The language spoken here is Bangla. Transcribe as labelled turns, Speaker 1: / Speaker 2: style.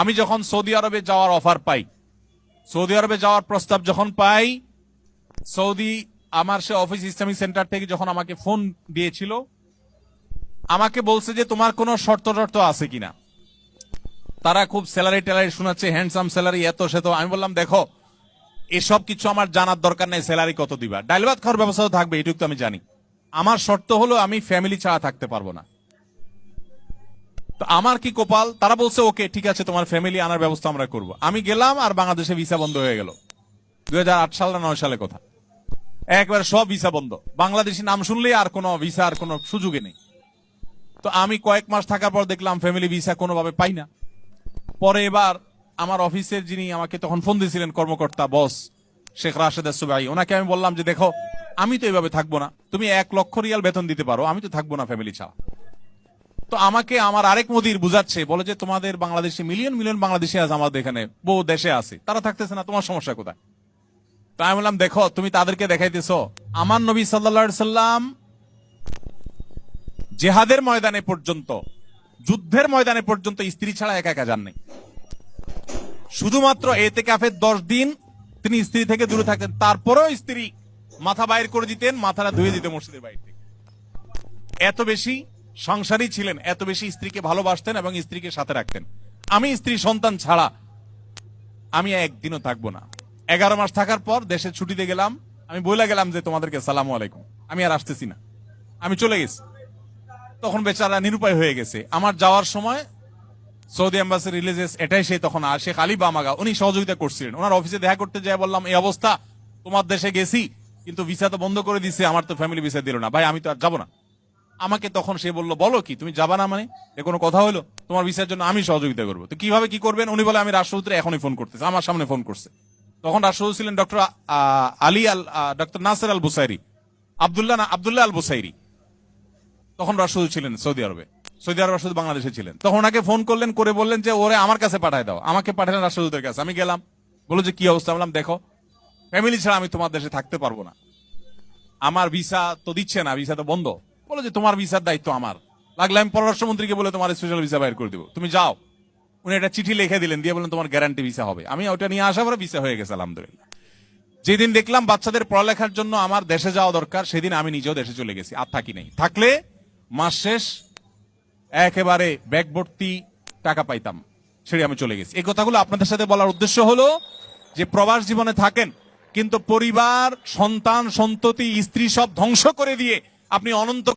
Speaker 1: আমি যখন সৌদি আরবে যাওয়ার অফার পাই, সৌদি আরবে যাওয়ার প্রস্তাব যখন পাই, সৌদি আমার সে অফিস ইসলামিক সেন্টার থেকে যখন আমাকে ফোন দিয়েছিল, আমাকে বলছে যে তোমার কোনো শর্ত টর্ত আছে কিনা। তারা খুব স্যালারি ট্যালারি শোনাচ্ছে হ্যান্ডসাম স্যালারি, এত সে তো। আমি বললাম, দেখো, এসব কিছু আমার জানার দরকার নেই, স্যালারি কত দিবা? ডাইল ভাত খাওয়ার ব্যবস্থা থাকবে, এটুকু তো আমি জানি। আমার শর্ত হলো, আমি ফ্যামিলি ছাড়া থাকতে পারব না। তো আমার কি কপাল? তারা বলছে, ওকে, ঠিক আছে, তোমার ফ্যামিলি আনার ব্যবস্থা আমরা করব। আমি গেলাম আর বাংলাদেশে ভিসা বন্ধ হয়ে গেল। দুই হাজার আট সাল না নয় সালে কথা। একবার সব ভিসা বন্ধ। বাংলাদেশি নাম শুনলেই আর কোনো ভিসা আর কোনো সুযোগে নেই। তো আমি কয়েক মাস থাকার পর দেখলাম ফ্যামিলি ভিসা কোনোভাবে পাই না। পরে এবার আমার অফিসের যিনি আমাকে তখন ফোন দিয়েছিলেন, কর্মকর্তা বস শেখ রাশেদ সুবাই ওনাকে আমি বললাম যে, দেখো, আমি তো এইভাবে থাকব না। তুমি এক লক্ষ রিয়াল বেতন দিতে পারো। আমি তো থাকব না ফ্যামিলি ছাড়া। তো আমাকে আমার আরেক মোদির বুঝাচ্ছে, বলে যে তোমাদের বাংলাদেশে মিলিয়ন মিলিয়ন বাংলাদেশি আছে আমাদের এখানে বহু দেশে আছে। তারা থাকতেছে না, তোমার সমস্যা কোথায়? তো আমি বললাম, দেখো, তুমি তাদেরকে দেখাইতেছ। আমার নবী সাল্লা সাল্লাম জেহাদের ময়দানে পর্যন্ত, যুদ্ধের ময়দানে পর্যন্ত স্ত্রী ছাড়া একা একা যাননি। শুধুমাত্র এতে কাফের দশ দিন তিনি স্ত্রী থেকে দূরে থাকতেন, তারপরেও স্ত্রী মাথা বাইর করে দিতেন, মাথাটা ধুয়ে দিতেন মসজিদের বাইরে থেকে। এত বেশি সংসারী ছিলেন, এত বেশি স্ত্রীকে ভালোবাসতেন এবং স্ত্রীকে সাথে রাখতেন। আমি স্ত্রী সন্তান ছাড়া আমি একদিনও থাকব না। এগারো মাস থাকার পর দেশে ছুটিতে গেলাম, আমি বলে গেলাম যে তোমাদেরকে সালাম আলাইকুম। আমি আর আসতেছি না। আমি চলে গেছি। তখন বেচারা নিরুপায় হয়ে গেছে। আমার যাওয়ার সময় সৌদি অ্যাম্বাসি রিলিজেস এটাই সেই তখন আর, শেখ আলী বামাগা, উনি সহযোগিতা করছিলেন। ওনার অফিসে দেখা করতে যাই বললাম, এই অবস্থা, তোমার দেশে গেছি, কিন্তু ভিসা তো বন্ধ করে দিছে, আমার তো ফ্যামিলি ভিসা দিল না। ভাই, আমি তো আর যাব না। আমাকে তখন সে বলল, বলো কি, তুমি যাবা না মানে? এ কোনো কথা হলো তোমার ভিসার জন্য আমি সহযোগিতা করব। তো কীভাবে কি করবেন? উনি বলে, আমি রাষ্ট্রপতি এখনই ফোন করতেছি। আমার সামনে ফোন করছে। তখন রাষ্ট্রপতি ছিলেন doctor Ali al doctor Nasser al Busairi, Abdullah না- আবদুল্লাহ আল বুসাইরি। তখন রাষ্ট্রপতি ছিলেন সৌদি আরবে। সৌদি আরব রাষ্ট্রপতি বাংলাদেশে ছিলেন। তখন ওনাকে ফোন করলেন, করে বললেন যে, ওরে আমার কাছে পাঠায় দাও। আমাকে পাঠালেন রাষ্ট্রদূতের কাছে। আমি গেলাম বলো যে, কি অবস্থা? বললাম, দেখো ফ্যামিলি ছাড়া আমি তোমার দেশে থাকতে পারব না। আমার ভিসা তো দিচ্ছে না, ভিসা তো বন্ধ। বলো যে তোমার ভিসার দায়িত্ব আমার। লাগলে আমি পররাষ্ট্রমন্ত্রীকে বলে তোমার স্পেশাল ভিসা বাইর করে দেবো। তুমি যাও। উনি একটা চিঠি লিখে দিলেন, দিয়ে বলেন তোমার গ্যারান্টি ভিসা হবে। আমি ওটা নিয়ে আসা পরে ভিসা হয়ে গেছে, আলহামদুলিল্লাহ। যেদিন দেখলাম বাচ্চাদের পড়ালেখার জন্য আমার দেশে যাওয়া দরকার, সেদিন আমি নিজেও দেশে চলে গেছি, আর থাকি নাই। থাকলে মাস শেষ, একেবারে ব্যাগ ভর্তি টাকা পাইতাম ছেড়ে আমি চলে গেছি। এই কথাগুলো আপনাদের সাথে বলার উদ্দেশ্য হলো যে প্রবাস জীবনে থাকেন, কিন্তু পরিবার, সন্তান, সন্ততি, স্ত্রী সব ধ্বংস করে দিয়ে আপনি অনন্ত